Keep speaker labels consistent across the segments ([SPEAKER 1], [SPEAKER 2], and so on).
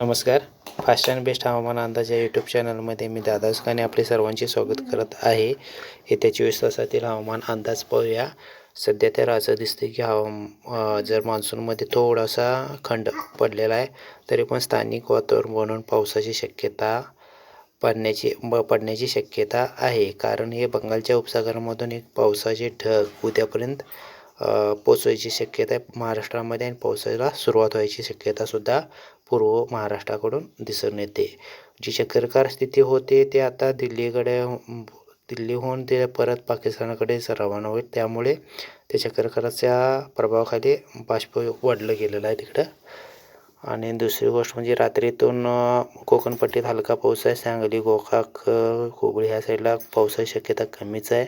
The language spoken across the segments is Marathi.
[SPEAKER 1] नमस्कार. फास्ट अँड बेस्ट हवामान अंदाज या यूट्यूब चॅनलमध्ये मी दादा सुकाने आपले सर्वांचे स्वागत करत आहे. येत्या चोवीस तासातील हवामान अंदाज पाहूया. सध्या तर असं दिसते की हवा जर मान्सूनमध्ये थोडासा खंड पडलेला आहे तरी पण स्थानिक वातावरण म्हणून पावसाची शक्यता पडण्याची ब पडण्याची शक्यता आहे. कारण हे बंगालच्या उपसागरामधून एक पावसाचे ढग उद्यापर्यंत पोचवायची शक्यता आहे महाराष्ट्रामध्ये आणि पावसाला सुरुवात व्हायची शक्यतासुद्धा पूर्व महाराष्ट्राकडून दिसून येते. जी चक्रकार स्थिती होते ते आता दिल्लीकडे दिल्लीहून ते परत पाकिस्तानाकडे रवाना होईल. त्यामुळे ते चक्करकाराच्या प्रभावाखाली बाष्प वाढलं गेलेलं आहे तिकडं. आणि दुसरी गोष्ट म्हणजे रात्रीतून कोकणपट्टीत हलका पाऊस आहे सांगली गोकाक हुबळी ह्या साईडला पावसाची शक्यता कमीच आहे.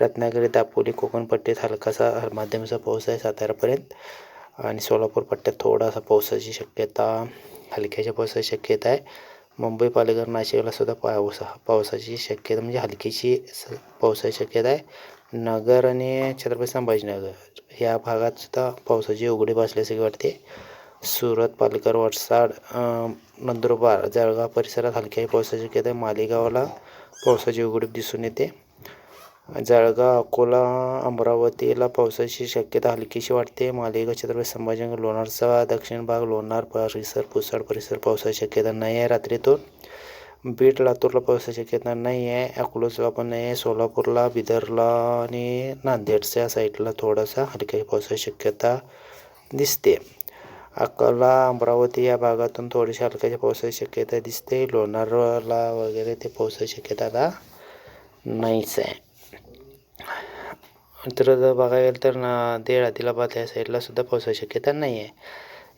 [SPEAKER 1] रत्नागिरी दापोली कोकणपट्टीत हलकासा माध्यमाचा पाऊस आहे सातारापर्यंत. आणि सोलापूर पट्ट्यात थोडासा पावसाची शक्यता हलक्याच्या पावसाची शक्यता आहे. मुंबई पालघर नाशिकला सुद्धा पाऊस पावसाची शक्यता म्हणजे हलकीची पावसाची शक्यता आहे. नगर आणि छत्रपती संभाजीनगर ह्या भागात सुद्धा पावसाची उघडी बसल्यासारखी वाटते. सुरत पालघर वडसाड नंदुरबार जळगाव परिसरात हलक्या पावसाची शक्यता आहे मालेगावला पावसाची उघडीप दिसून येते. जळगाव अकोला अमरावतीला पावसाची शक्यता हलकीशी वाटते. मालेगाव छत्रपती संभाजीनगर लोणारचा दक्षिण भाग लोणार परिसर पुसाड परिसर पावसाची शक्यता नाही आहे रात्रीतून. बीड लातूरला पावसाची शक्यता नाही आहे अकोलाचा पण नाही आहे सोलापूरला बिदरला आणि नांदेडच्या साईडला थोडासा हलक्या पावसाची शक्यता दिसते. अकोला अमरावती या भागातून थोडीशी हलक्याच्या पावसाची शक्यता दिसते. लोणारला वगैरे ते पावसाची शक्यता आता नाहीच आहे. तर बघायला गेलं तर नांदेड आदिलाबाद या साईडला सुद्धा पावसाची शक्यता नाही आहे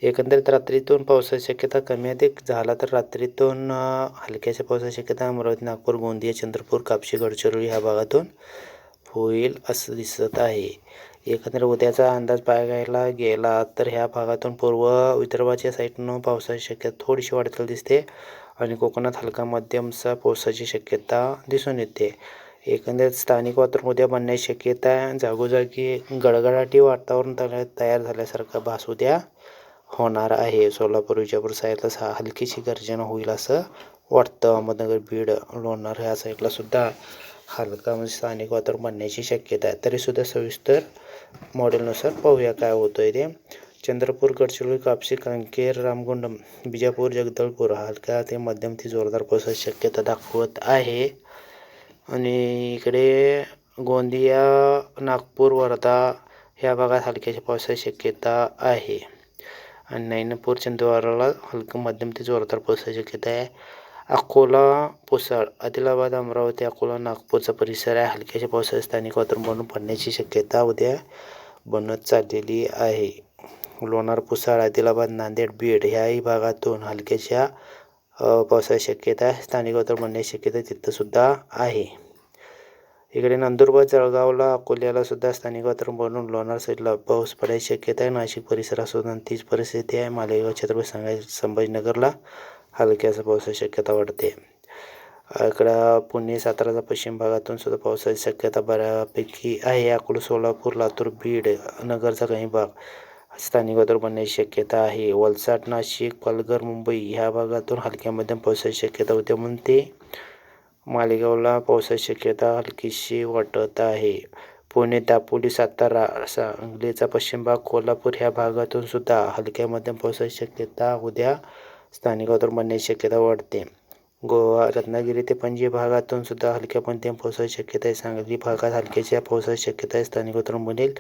[SPEAKER 1] एकंदरीत रात्रीतून पावसाची शक्यता कमी अधिक झाला तर रात्रीतून हलक्याच्या पावसाची शक्यता अमरावती नागपूर गोंदिया चंद्रपूर कापशी गडचिरोली ह्या भागातून होईल असं दिसत आहे. एकंदर उद्याचा अंदाज पाहायला गेला तर ह्या भागातून पूर्व विदर्भाच्या साईडनं पावसाची शक्यता थोडीशी वाढताना दिसते आणि कोकणात हलका मध्यमचा पावसाची शक्यता दिसून येते. एकंदरीत स्थानिक वातावरण उद्या बनण्याची शक्यता जागोजागी गडगडाटी वातावरण तयार झाल्यासारखं भास उद्या होणार आहे. सोलापूर विजापूर साईडला हलकीशी गर्जना होईल असं वाटतं. अहमदनगर बीड लोणार ह्या साईडला सुद्धा हलका म्हणजे स्थानिक वातावरण बनण्याची शक्यता आहे. तरीसुद्धा सविस्तर मॉडेलनुसार पाहूया काय होतं आहे ते. चंद्रपूर गडचिरोली कापशी कांकेर रामगुंडम बिजापूर जगदळपूर हलका ते मध्यम ती जोरदार पावसाची शक्यता दाखवत आहे. आणि इकडे गोंदिया नागपूर वर्धा ह्या भागात हलक्याच्या पावसाची शक्यता आहे. आणि नैनपूर चंद्रवाराला हलकं मध्यम ते जोरदार पावसाची शक्यता आहे. अकोला पुसाळ आदिलाबाद अमरावती अकोला नागपूरचा परिसर आहे. हलक्याच्या पावसाच्या स्थानिक वातावरण बनून पडण्याची शक्यता उद्या बनत चाललेली आहे. लोणार पुसाळ आदिलाबाद नांदेड बीड ह्याही भागातून हलक्याच्या पावसाची शक्यता आहे. स्थानिक वातावरण बनण्याची शक्यता तिथंसुद्धा आहे. इकडे नंदुरबार जळगावला अकोल्याला सुद्धा स्थानिक वातावरण बनवून लोणार साईडला पाऊस पडायची शक्यता आहे. नाशिक परिसरात सुद्धा तीच परिस्थिती आहे. मालेगाव छत्रपती संभाजी संभाजीनगरला हलक्याचा पावसाची शक्यता वाढते. इकडं पुणे साताराचा पश्चिम भागातून सुद्धा पावसाची शक्यता बऱ्यापैकी आहे. अकोला सोलापूर लातूर बीड नगरचा काही भाग स्थानिक वादळ बनण्याची शक्यता आहे. वलसाड नाशिक पालघर मुंबई ह्या भागातून हलक्या मध्यम पावसाची शक्यता होते म्हणून ते मालेगावला पावसाची शक्यता हलकीशी वाटत आहे. पुणे दापोली सातारा सांगलीचा पश्चिम भाग कोल्हापूर ह्या भागातून सुद्धा हलक्या मध्यम पावसाची शक्यता उद्या स्थानिक वातावरण बनण्याची शक्यता वाढते. गोवा रत्नागिरी ते पणजी भागातून सुद्धा हलक्या मध्यम पावसाची शक्यता आहे. सांगली भागात हलक्याच्या पावसाची शक्यता आहे. स्थानिक वातावरण बनेल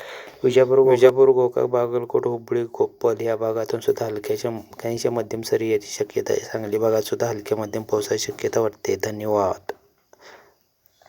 [SPEAKER 1] विजापूर विजापूर गोकाक बागलकोट हुबळी कोप्पल या भागातून सुद्धा हलक्याच्या काहीशा मध्यम सरी याची शक्यता आहे. सांगली भागात सुद्धा हलक्या मध्यम पावसाची शक्यता वाटते धन्यवाद.